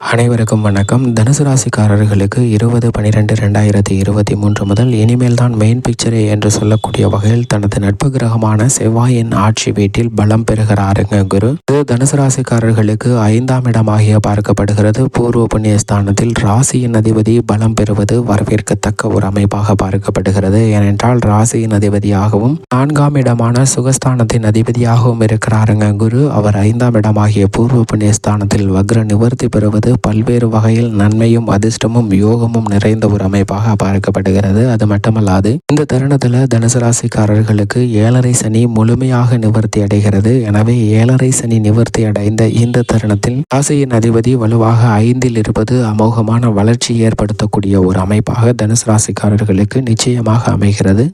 அனைவருக்கும் வணக்கம். தனுசு ராசிக்காரர்களுக்கு இருபது பனிரெண்டு ரெண்டாயிரத்தி இருபத்தி மூன்று முதல் இனிமேல் தான் மெயின் பிக்சரே என்று சொல்லக்கூடிய வகையில் தனது நட்பு கிரகமான செவ்வாயின் ஆட்சி வீட்டில் பலம் பெறுகிறாருங்க குரு. இது தனுசு ராசிக்காரர்களுக்கு ஐந்தாம் இடமாகிய பார்க்கப்படுகிறது. பூர்வ புண்ணிய ஸ்தானத்தில் ராசியின் அதிபதி பலம் பெறுவது வரவேற்கத்தக்க ஒரு அமைப்பாக பார்க்கப்படுகிறது. ஏனென்றால் ராசியின் அதிபதியாகவும் நான்காம் இடமான சுகஸ்தானத்தின் அதிபதியாகவும் இருக்கிறாருங்க குரு. அவர் ஐந்தாம் இடமாகிய பூர்வ புண்ணிய ஸ்தானத்தில் வக்ர நிவர்த்தி பெறுவது பல்வேறு வகையில் நன்மையும் அதிர்ஷ்டமும் யோகமும் நிறைந்த ஒரு அமைப்பாக பார்க்கப்படுகிறது. அது மட்டுமல்லாது இந்த தருணத்தில் தனுசு ராசிக்காரர்களுக்கு ஏழரை சனி முழுமையாக நிவர்த்தி அடைகிறது. எனவே ஏழரை சனி நிவர்த்தி அடைந்த இந்த தருணத்தில் ராசியின் அதிபதி வலுவாக ஐந்தில் இருப்பது அமோகமான வளர்ச்சி ஏற்படுத்தக்கூடிய ஒரு அமைப்பாக தனுசு ராசிக்காரர்களுக்கு நிச்சயமாக அமைகிறது.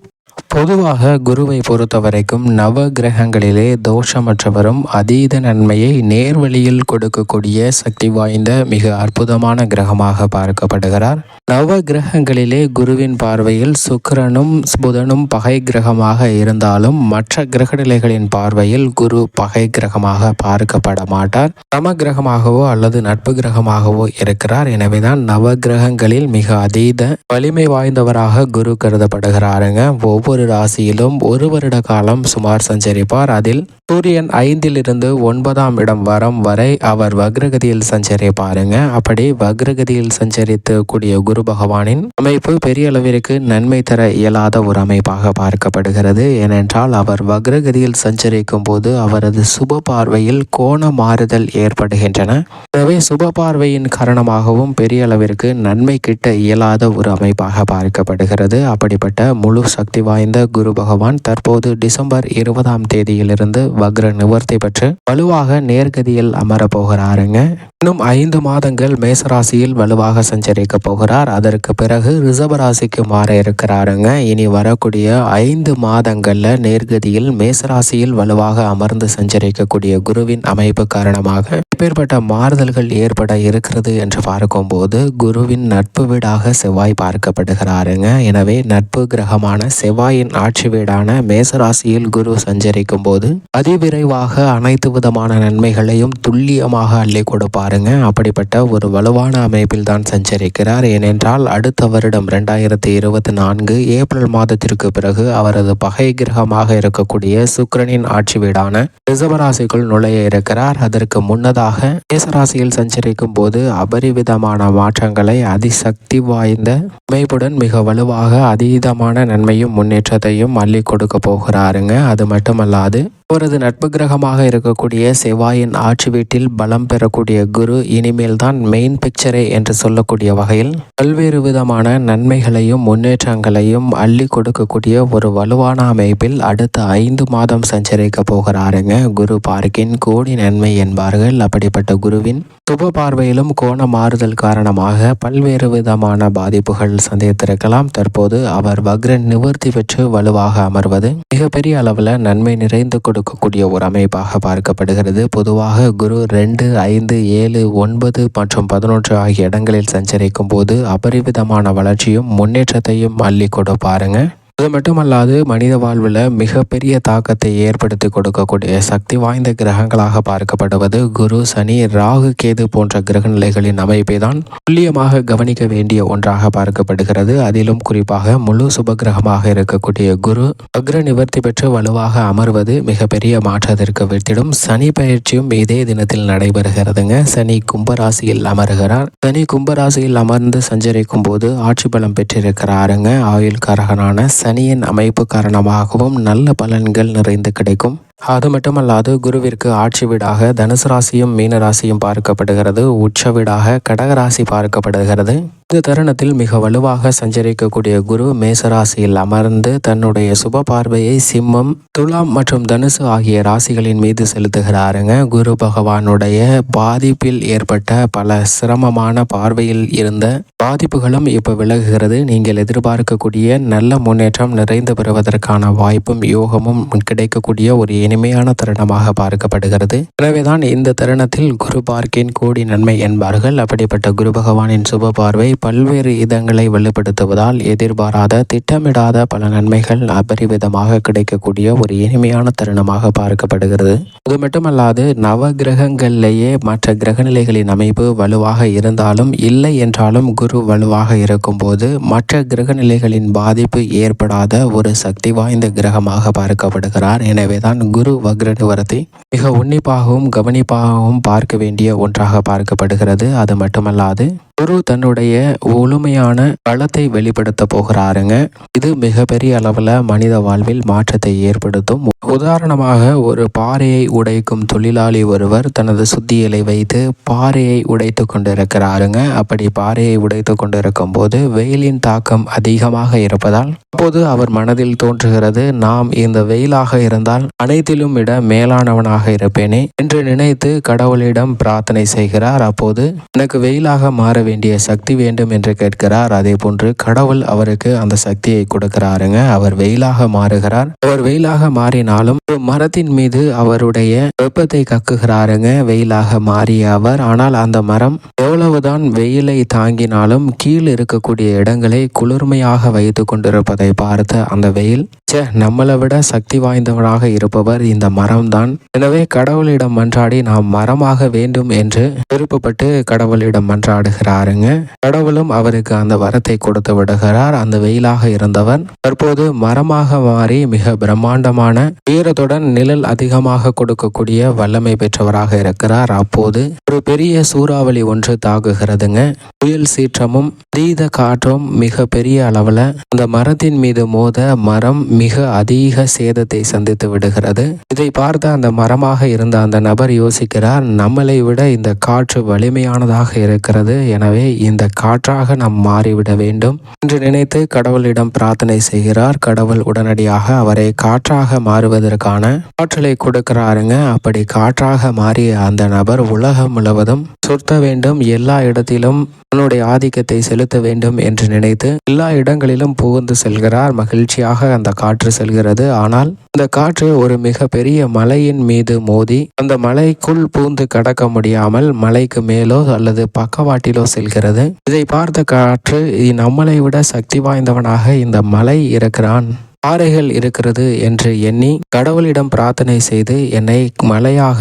பொதுவாக குருவை பொறுத்த வரைக்கும் நவ கிரகங்களிலே தோஷமற்றவரும் அதீத நன்மையை நேர்வழியில் கொடுக்கக்கூடிய சக்தி வாய்ந்த மிக அற்புதமான கிரகமாக பார்க்கப்படுகிறார். நவ கிரகங்களிலே குருவின் பார்வையில் சுக்கிரனும் புதனும் பகை கிரகமாக இருந்தாலும் மற்ற கிரகநிலைகளின் பார்வையில் குரு பகை கிரகமாக பார்க்கப்பட மாட்டார். சம கிரகமாகவோ அல்லது நட்பு கிரகமாகவோ இருக்கிறார். எனவேதான் நவ கிரகங்களில் மிக அதீத வலிமை வாய்ந்தவராக குரு கருதப்படுகிறாருங்க. ஒவ்வொரு ராசியிலும் ஒரு வருட காலம் சுமார் சஞ்சரிப்பார். அதில் சூரியன் ஐந்திலிருந்து ஒன்பதாம் இடம் வரம் வரை அவர் வக்ரகதியில் சஞ்சரிப்பாருங்க. அப்படி வக்ரகதியில் சஞ்சரித்து கூடிய குரு பகவானின் அமைப்பு பெரிய அளவிற்கு நன்மை தர இயலாத ஒரு அமைப்பாக பார்க்கப்படுகிறது. ஏனென்றால் அவர் வக்ரகதியில் சஞ்சரிக்கும் போது அவரது சுப பார்வையில் கோண மாறுதல் ஏற்படுகின்றன. எனவே சுப பார்வையின் காரணமாகவும் பெரிய அளவிற்கு நன்மை கிட்ட இயலாத ஒரு அமைப்பாக பார்க்கப்படுகிறது. அப்படிப்பட்ட முழு சக்தி வாய்ந்த குரு பகவான் தற்போது டிசம்பர் இருபதாம் தேதியிலிருந்து வக்ர நிவர்த்தி பெற்று வலுவாக நேர்கதியில் அமர போகிறாருங்க இன்னும் ஐந்து மாதங்கள் மேசராசியில் வலுவாக சஞ்சரிக்க போகிறார். அதற்கு பிறகு ரிசர்வராசிக்கு மாற இருக்கிறாருங்க. இனி வரக்கூடிய ஐந்து மாதங்கள்ல நேர்கதியில் மேசராசியில் வலுவாக அமர்ந்து சஞ்சரிக்கக்கூடிய குருவின் அமைப்பு காரணமாக எப்பேற்பட்ட மாறுதல்கள் ஏற்பட இருக்கிறது என்று பார்க்கும்போது குருவின் நட்பு வீடாக செவ்வாய் பார்க்கப்படுகிறாருங்க. எனவே நட்பு கிரகமான செவ்வாயின் ஆட்சி வீடான மேசராசியில் குரு சஞ்சரிக்கும் போது அதிவிரைவாக அனைத்து விதமான நன்மைகளையும் துல்லியமாக அள்ளி கொடுப்பாருங்க. அப்படிப்பட்ட ஒரு வலுவான அமைப்பில் தான் சஞ்சரிக்கிறார். ஏனென்றால் அடுத்த வருடம் ரெண்டாயிரத்தி இருபத்தி நான்கு ஏப்ரல் மாதத்திற்கு பிறகு அவரது பகை கிரகமாக இருக்கக்கூடிய சுக்கிரனின் ஆட்சி வீடான ரிசவராசிக்குள் நுழைய இருக்கிறார். அதற்கு முன்னதாக மேசராசியில் சஞ்சரிக்கும் போது அபரிவிதமான மாற்றங்களை அதிசக்தி வாய்ந்த அமைப்புடன் மிக வலுவாக அதீதமான நன்மையும் முன்னேற்றத்தையும் அள்ளி கொடுக்க போகிறாருங்க. அது மட்டுமல்லாது அவரது நட்பு கிரகமாக இருக்கக்கூடிய செவ்வாயின் ஆட்சி வீட்டில் பலம் பெறக்கூடிய குரு இனிமேல் தான் மெயின் பிக்சரே என்று சொல்லக்கூடிய வகையில் பல்வேறு விதமான நன்மைகளையும் முன்னேற்றங்களையும் அள்ளி கொடுக்கக்கூடிய ஒரு வலுவான அமைப்பில் அடுத்த ஐந்து மாதம் சஞ்சரிக்க போகிறாருங்க. குரு பார்க்கின் கோடி நன்மை என்பார்கள். அப்படிப்பட்ட குருவின் சுப பார்வையிலும் கோண மாறுதல் காரணமாக பல்வேறு விதமான பாதிப்புகள் சந்தித்திருக்கலாம். தற்போது அவர் வக்ரன் நிவர்த்தி பெற்று வலுவாக அமர்வது மிகப்பெரிய அளவில் நன்மை நிறைந்து கொடுக்கக்கூடிய ஒரு அமைப்பாக பார்க்கப்படுகிறது. பொதுவாக குரு ரெண்டு ஐந்து ஏழு ஒன்பது மற்றும் பதினொன்று ஆகிய இடங்களில் சஞ்சரிக்கும் போது அபரிவிதமான வளர்ச்சியும் முன்னேற்றத்தையும் அள்ளி கொடுப்பாருங்க. அது மட்டுமல்லாது மனித வாழ்வில் மிகப்பெரிய தாக்கத்தை ஏற்படுத்தி கொடுக்கக்கூடிய சக்தி வாய்ந்த கிரகங்களாக பார்க்கப்படுவது குரு சனி ராகு கேது போன்ற கிரக நிலைகளின் அமைப்பை தான் துல்லியமாக கவனிக்க வேண்டிய ஒன்றாக பார்க்கப்படுகிறது. அதிலும் குறிப்பாக முழு சுப கிரகமாக இருக்கக்கூடிய குரு அக்ர நிவர்த்தி பெற்று வலுவாக அமர்வது மிகப்பெரிய மாற்றத்திற்கு வித்திடும். சனி பயிற்சியும் இதே தினத்தில் நடைபெறுகிறதுங்க. சனி கும்பராசியில் அமர்கிறார். சனி கும்பராசியில் அமர்ந்து சஞ்சரிக்கும் போது ஆட்சி பலம் பெற்றிருக்கிறாருங்க. ஆயுள் காரகனான சனியின் அமைப்பு காரணமாகவும் நல்ல பலன்கள் நிறைந்து கிடைக்கும். அது மட்டுமல்லாது குருவிற்கு ஆட்சி வீடாக தனுசு ராசியும் மீன ராசியும் பார்க்கப்படுகிறது. உச்ச வீடாக கடகராசி பார்க்கப்படுகிறது. இந்த தருணத்தில் மிக வலுவாக சஞ்சரிக்கக்கூடிய குரு மேசராசியில் அமர்ந்து தன்னுடைய சுப பார்வையை சிம்மம் துலாம் மற்றும் தனுசு ஆகிய ராசிகளின் மீது செலுத்துகிறாருங்க. குரு பகவானுடைய பாதிப்பில் ஏற்பட்ட பல சிரமமான பார்வையில் இருந்த பாதிப்புகளும் இப்போ விலகுகிறது. நீங்கள் எதிர்பார்க்கக்கூடிய நல்ல முன்னேற்றம் நிறைந்து பெறுவதற்கான வாய்ப்பும் யோகமும் கிடைக்கக்கூடிய ஒரு இனிமையான தருணமாக பார்க்கப்படுகிறது. எனவேதான் இந்த தருணத்தில் குரு பார்க்கின் கோடி நன்மை என்பார்கள். அப்படிப்பட்ட குரு பகவானின் சுப பார்வை பல்வேறு இதங்களை வெளிப்படுத்துவதால் எதிர்பாராத திட்டமிடாத பல நன்மைகள் அபரிவிதமாக கிடைக்கக்கூடிய ஒரு இனிமையான தருணமாக பார்க்கப்படுகிறது. அது மட்டுமல்லாது நவ கிரகங்களிலேயே மற்ற கிரகநிலைகளின் அமைப்பு வலுவாக இருந்தாலும் இல்லை என்றாலும் குரு வலுவாக இருக்கும்போது மற்ற கிரகநிலைகளின் பாதிப்பு ஏற்படாத ஒரு சக்தி வாய்ந்த கிரகமாக பார்க்கப்படுகிறார். எனவேதான் குரு வக்ர வரத்தை மிக உன்னிப்பாகவும் கவனிப்பாகவும் பார்க்க வேண்டிய ஒன்றாக பார்க்கப்படுகிறது. அது மட்டுமல்லாது குரு தன்னுடைய முழுமையான பலத்தை வெளிப்படுத்த போகிறாருங்க. இது மிகப்பெரிய அளவில் மனித வாழ்வில் மாற்றத்தை ஏற்படுத்தும். உதாரணமாக ஒரு பாறையை உடைக்கும் தொழிலாளி ஒருவர் தனது சுத்தியலை வைத்து பாறையை உடைத்து கொண்டிருக்கிறாருங்க. அப்படி பாறையை உடைத்து கொண்டிருக்கும் போது வெயிலின் தாக்கம் அதிகமாக இருப்பதால் அப்போது அவர் மனதில் தோன்றுகிறது நாம் இந்த வெயிலாக இருந்தால் அனைத்திலும் விட மேலானவனாக இருப்பேனே என்று நினைத்து கடவுளிடம் பிரார்த்தனை செய்கிறார். அப்போது எனக்கு வெயிலாக மாற வேண்டிய சக்தி வேண்டும் என்று கேட்கிறார். அதே போன்று கடவுள் அவருக்கு அந்த சக்தியை கொடுக்கிறாருங்க. அவர் வெயிலாக மாறுகிறார். அவர் வெயிலாக மாறினாலும் ஒரு மரத்தின் மீது அவருடைய வெப்பத்தை கக்குகிறாருங்க. வெயிலாக மாறிய அவர். ஆனால் அந்த மரம் எவ்வளவுதான் வெயிலை தாங்கினாலும் கீழ் இருக்கக்கூடிய இடங்களை குளிர்மையாக வைத்து கொண்டிருப்பதை பார்த்த அந்த வெயில் ச்சே நம்மளை விட சக்தி வாய்ந்தவராக இருப்பவர் இந்த மரம்தான். எனவே கடவுளிடம் மன்றாடி நாம் மரமாக வேண்டும் என்று விருப்பப்பட்டு கடவுளிடம் மன்றாடுகிறார். பாருங்க. கடவுளும் அவருக்கு அந்த வரத்தை கொடுத்து விடுகிறார். அந்த வெயிலாக இருந்தவன் தற்போது மரமாக மாறி மிக பிரம்மாண்டமான உயரத்துடன் நிழல் அதிகமாக கொடுக்கக்கூடிய வல்லமை பெற்றவராக இருக்கிறார். அப்போது ஒரு பெரிய சூறாவளி ஒன்று தாக்குகிறதுங்க. புயல் சீற்றமும் அதீத காற்றும் மிக பெரிய அளவுல அந்த மரத்தின் மீது மோத மரம் மிக அதிக சேதத்தை சந்தித்து விடுகிறது. இதை பார்த்த அந்த மரமாக இருந்த அந்த நபர் யோசிக்கிறார் நம்மளை விட இந்த காற்று வலிமையானதாக இருக்கிறது என எனவே இந்த காற்றாக நாம் மாறிவிட வேண்டும் என்று நினைத்து கடவுளிடம் பிரார்த்தனை செய்கிறார். கடவுள் உடனடியாக அவரை காற்றாக மாறுவதற்கான ஆற்றலை கொடுக்கிறாருங்க. அப்படி காற்றாக மாறிய அந்த நபர் உலகம் முழுவதும் சுத்த வேண்டும். எல்லா இடத்திலும் தன்னுடைய ஆதிக்கத்தை செலுத்த வேண்டும் என்று நினைத்து எல்லா இடங்களிலும் புகுந்து செல்கிறார். மகிழ்ச்சியாக அந்த காற்று செல்கிறது. ஆனால் இந்த காற்று ஒரு மிக பெரிய மலையின் மீது மோதி அந்த மலைக்குள் பூந்து கடக்க முடியாமல் மலைக்கு மேலோ அல்லது பக்கவாட்டிலோ செல்கிறது. இதை பார்த்த காற்று நம்மளை விட சக்தி வாய்ந்தவனாக இந்த மலை இருக்கிறான். பாறைகள் இருக்கிறது என்று எண்ணி கடவுளிடம் பிரார்த்தனை செய்து என்னை மலையாக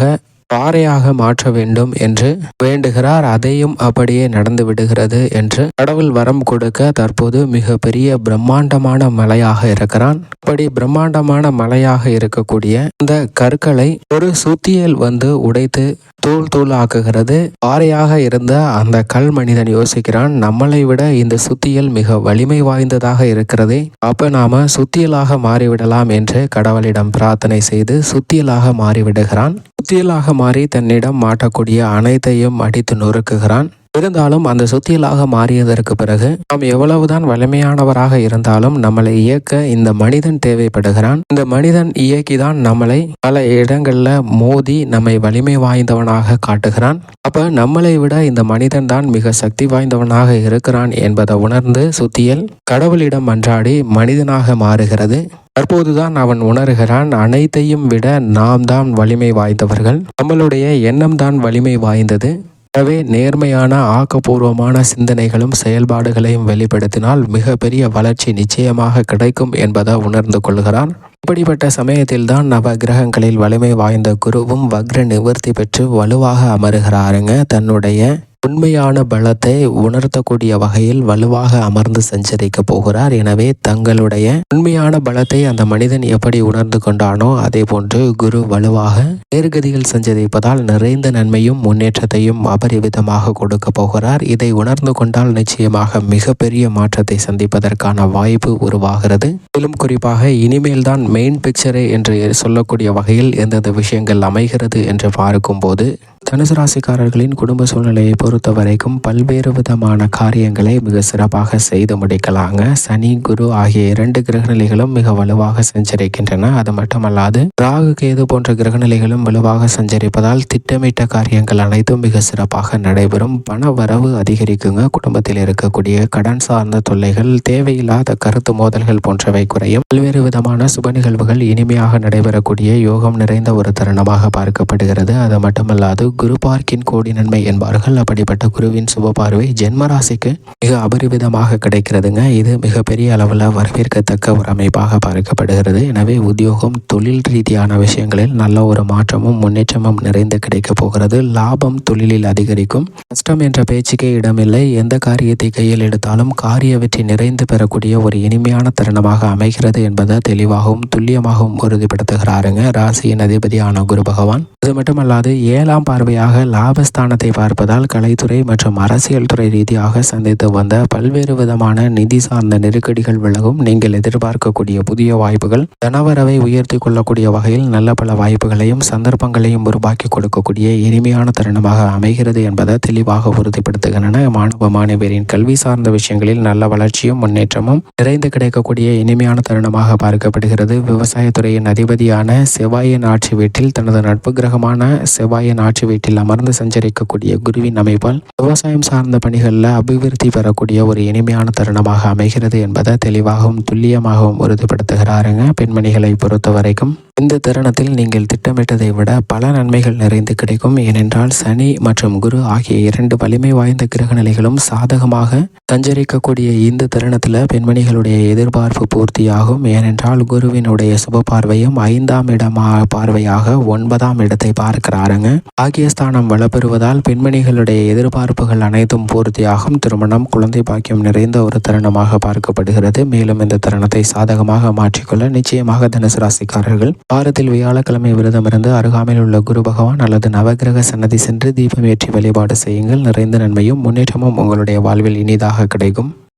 பாறையாக மாற்ற வேண்டும் என்று வேண்டுகிறார். அதையும் அப்படியே நடந்து விடுகிறது என்று கடவுள் வரம் கொடுக்க தற்போது மிக பெரிய பிரம்மாண்டமான மலையாக இருக்கிறான். இப்படி பிரம்மாண்டமான மலையாக இருக்கக்கூடிய இந்த கற்களை ஒரு சுத்தியல் வந்து உடைத்து தூள் தூள் ஆக்குகிறது பாறையாக இருந்த அந்த கல் மனிதன் யோசிக்கிறான் நம்மளை விட இந்த சுத்தியல் மிக வலிமை வாய்ந்ததாக இருக்கிறதே. அப்ப நாம சுத்தியலாக மாறிவிடலாம் என்று கடவுளிடம் பிரார்த்தனை செய்து சுத்தியலாக மாறிவிடுகிறான். சுத்தியலாக மாறி தன்னிடம் மாட்டக்கூடிய அனைத்தையும் அடித்து நொறுக்குகிறான். இருந்தாலும் அந்த சுத்தியலாக மாறியதற்கு பிறகு நாம் எவ்வளவுதான் வலிமையானவராக இருந்தாலும் நம்மளை இயக்க இந்த மனிதன் தேவைப்படுகிறான். இந்த மனிதன் இயக்கிதான் நம்மளை பல இடங்கள்ல மோதி நம்மை வலிமை வாய்ந்தவனாக காட்டுகிறான். அப்ப நம்மளை விட இந்த மனிதன் தான் மிக சக்தி வாய்ந்தவனாக இருக்கிறான் என்பதை உணர்ந்து சுத்தியல் கடவுளிடம் மன்றாடி மனிதனாக மாறுகிறது. தற்போதுதான் அவன் உணர்கிறான் அனைத்தையும் விட நாம் தான் வலிமை வாய்ந்தவர்கள். நம்மளுடைய எண்ணம் தான் வலிமை வாய்ந்தது. எனவே நேர்மையான ஆக்கப்பூர்வமான சிந்தனைகளும் செயல்பாடுகளையும் வெளிப்படுத்தினால் மிகப்பெரிய வளர்ச்சி நிச்சயமாக கிடைக்கும் என்பதை உணர்ந்து கொள்கிறான். இப்படிப்பட்ட சமயத்தில்தான் நவ கிரகங்களில் வலிமை வாய்ந்த குருவும் வக்ர நிவர்த்தி பெற்று வலுவாக அமருகிறாருங்க. தன்னுடைய உண்மையான பலத்தை உணர்த்தக்கூடிய வகையில் வலுவாக அமர்ந்து சஞ்சரிக்க போகிறார். எனவே தங்களுடைய உண்மையான பலத்தை அந்த மனிதன் எப்படி உணர்ந்து கொண்டானோ அதே போன்று குரு வலுவாக நேர்கதியில் சஞ்சரிப்பதால் நிறைந்த நன்மையும் முன்னேற்றத்தையும் அபரிவிதமாக கொடுக்க போகிறார். இதை உணர்ந்து கொண்டால் நிச்சயமாக மிகப்பெரிய மாற்றத்தை சந்திப்பதற்கான வாய்ப்பு உருவாகிறது. மேலும் குறிப்பாக இனிமேல் தான் மெயின் பிக்சரே என்று சொல்லக்கூடிய வகையில் எந்தெந்த விஷயங்கள் அமைகிறது என்று பார்க்கும்போது தனுசு ராசிக்காரர்களின் குடும்ப சூழ்நிலையை பொறுத்து பொறுத்த வரைக்கும் பல்வேறு விதமான காரியங்களை மிக சிறப்பாக செய்து முடிக்கலாங்க. சனி குரு ஆகிய இரண்டு கிரகநிலைகளும் மிக வலுவாக சஞ்சரிக்கின்றன. அது மட்டுமல்லாது ராகு கேது போன்ற கிரகநிலைகளும் வலுவாக சஞ்சரிப்பதால் திட்டமிட்ட காரியங்கள் அனைத்தும் மிக சிறப்பாக நடைபெறும். பண வரவு அதிகரிக்குங்க. குடும்பத்தில் இருக்கக்கூடிய கடன் சார்ந்த தொல்லைகள் தேவையில்லாத கருத்து மோதல்கள் போன்றவை குறையும். பல்வேறு விதமான சுப நிகழ்வுகள் இனிமையாக நடைபெறக்கூடிய யோகம் நிறைந்த ஒரு தருணமாக பார்க்கப்படுகிறது. அது மட்டுமல்லாது குரு பார்க்கின் கோடி நன்மை என்பார்கள். அப்படி அப்படிப்பட்ட குருவின் சுப பார்வை ஜென்மராசிக்கு மிக அபரிவிதமாக கிடைக்கிறதுங்க. இது மிகப்பெரிய அளவில் வரவேற்கத்தக்க ஒரு அமைப்பாக பார்க்கப்படுகிறது. எனவே உத்தியோகம் தொழில் ரீதியான விஷயங்களில் நல்ல ஒரு மாற்றமும் முன்னேற்றமும் நிறைந்து கிடைக்கப் போகிறது. லாபம் தொழிலில் அதிகரிக்கும். கஷ்டம் என்ற பேச்சுக்கே இடமில்லை. எந்த காரியத்தை கையில் எடுத்தாலும் காரிய வெற்றி நிறைந்து பெறக்கூடிய ஒரு இனிமையான தருணமாக அமைகிறது என்பதை தெளிவாகவும் துல்லியமாகவும் உறுதிப்படுத்துகிறாருங்க. ராசியின் அதிபதியான குரு பகவான். அது மட்டுமல்லாது ஏழாம் பார்வையாக லாபஸ்தானத்தை பார்ப்பதால் கலைத்துறை மற்றும் அரசியல் துறை ரீதியாக சந்தித்து வந்த பல்வேறு விதமான நிதி சார்ந்த நெருக்கடிகள் விலகும். நீங்கள் எதிர்பார்க்கக்கூடிய புதிய வாய்ப்புகள் தனவரவை உயர்த்தி கொள்ளக்கூடிய வகையில் நல்ல பல வாய்ப்புகளையும் சந்தர்ப்பங்களையும் உருவாக்கி கொடுக்கக்கூடிய இனிமையான தருணமாக அமைகிறது என்பதை தெளிவாக உறுதிப்படுத்துகின்றன. மாணவ மாணவியரின் கல்வி சார்ந்த விஷயங்களில் நல்ல வளர்ச்சியும் முன்னேற்றமும் நிறைந்து கிடைக்கக்கூடிய இனிமையான தருணமாக பார்க்கப்படுகிறது. விவசாயத்துறையின் அதிபதியான செவ்வாயின் ஆட்சி வீட்டில் தனது நட்பு கிரக கிரகமான செவ்வாயின் ஆட்சி வீட்டில் அமர்ந்து சஞ்சரிக்கக்கூடிய குருவின் அமைப்பால் விவசாயம் சார்ந்த பணிகளில் அபிவிருத்தி பெறக்கூடிய ஒரு இனிமையான தருணமாக அமைகிறது என்பதை தெளிவாகவும் துல்லியமாகவும் உறுதிப்படுத்துகிறாருங்க. பெண்மணிகளை பொறுத்த வரைக்கும் இந்த தருணத்தில் நீங்கள் திட்டமிட்டதை விட பல நன்மைகள் நிறைந்து கிடைக்கும். ஏனென்றால் சனி மற்றும் குரு ஆகிய இரண்டு வலிமை வாய்ந்த கிரக நிலைகளும் சாதகமாக சஞ்சரிக்கக்கூடிய இந்த தருணத்தில் பெண்மணிகளுடைய எதிர்பார்ப்பு பூர்த்தியாகும். ஏனென்றால் குருவினுடைய சுப பார்வையும் ஐந்தாம் இடமா பார்வையாக ஒன்பதாம் இடத்தை பார்க்கிறாருங்க. பாக்கியஸ்தானம் வளப்பெறுவதால் பெண்மணிகளுடைய எதிர்பார்ப்புகள் அனைத்தும் பூர்த்தியாகும். திருமணம் குழந்தை பாக்கியம் நிறைந்த ஒரு தருணமாக பார்க்கப்படுகிறது. மேலும் இந்த தருணத்தை சாதகமாக மாற்றிக்கொள்ள நிச்சயமாக தனுசு ராசிக்காரர்கள் வாரத்தில் வியாழக்கிழமை விரதமிருந்து அருகாமையில் உள்ள குரு பகவான் அல்லது நவகிரக சன்னதி சென்று தீபம் ஏற்றி வழிபாடு செய்யுங்கள். நிறைந்த நன்மையும் முன்னேற்றமும் உங்களுடைய வாழ்வில் இனிதாக கிடைக்கும்.